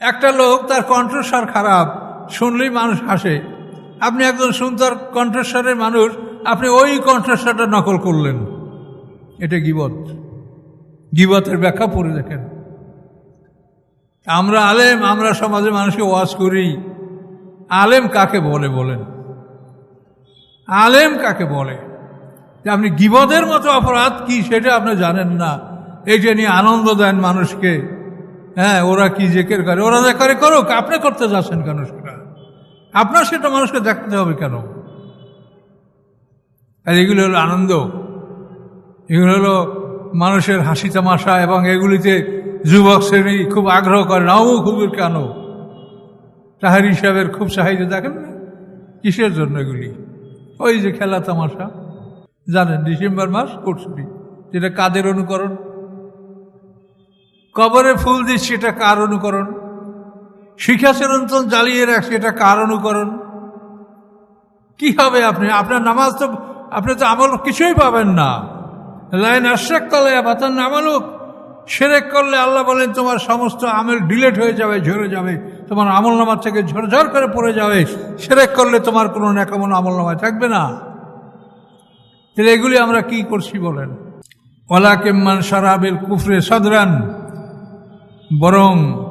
একটা লোক তার কণ্ঠস্বর খারাপ, শুনলেই মানুষ হাসে। আপনি একজন সুন্দর কণ্ঠস্বরের মানুষ, আপনি ওই কণ্ঠস্বরটা নকল করলেন। এটা গিবত। গিবতের ব্যাখ্যা পড়ে দেখেন। আমরা আলেম, আমরা সমাজে মানুষকে ওয়াজ করি। আলেম কাকে বলে বলেন? আলেম কাকে বলে? যে আপনি গিবদের মতো অপরাধ কি সেটা আপনি জানেন না। এইটা নিয়ে আনন্দ দেন মানুষকে। হ্যাঁ ওরা কি জেকের করে? ওরা যা করে করুক, আপনি করতে যাচ্ছেন কেন সেটা? আপনার সেটা মানুষকে দেখতে হবে কেন? আর এগুলো হলো আনন্দ। এগুলো হলো মানুষের হাসি তামাশা এবং এগুলিতে যুবক শ্রেণি খুব আগ্রহ করে, নাও খুব কেন? তাহার হিসাবের খুব সাহায্য দেখেন না? কিসের জন্য এগুলি? ওই যে খেলা তামাশা। জানেন, ডিসেম্বর মাস করছুটি যেটা কাদের অনুকরণ? কবরে ফুল দিচ্ছে এটা কার অনুকরণ? শিখা চিরন্তন জ্বালিয়ে রাখছে এটা কার অনুকরণ? কি হবে আপনি? আপনার নামাজ তো আপনি তো আমল কিছুই পাবেন না। লাইন আশ্রাক তলে, বাতান আমালুক সেরেক করলে আল্লাহ বলেন, তোমার সমস্ত আমল ডিলেট হয়ে যাবে, ঝরে যাবে। তোমার আমল নামার থেকে ঝরঝর করে পড়ে যাবে। সেরেক করলে তোমার কোনো নেকামন আমল নামায় থাকবে না। তাহলে এগুলি আমরা কি করছি বলেন? ওলা কেম্মান সারাবেল কুফরে সদরান। বরং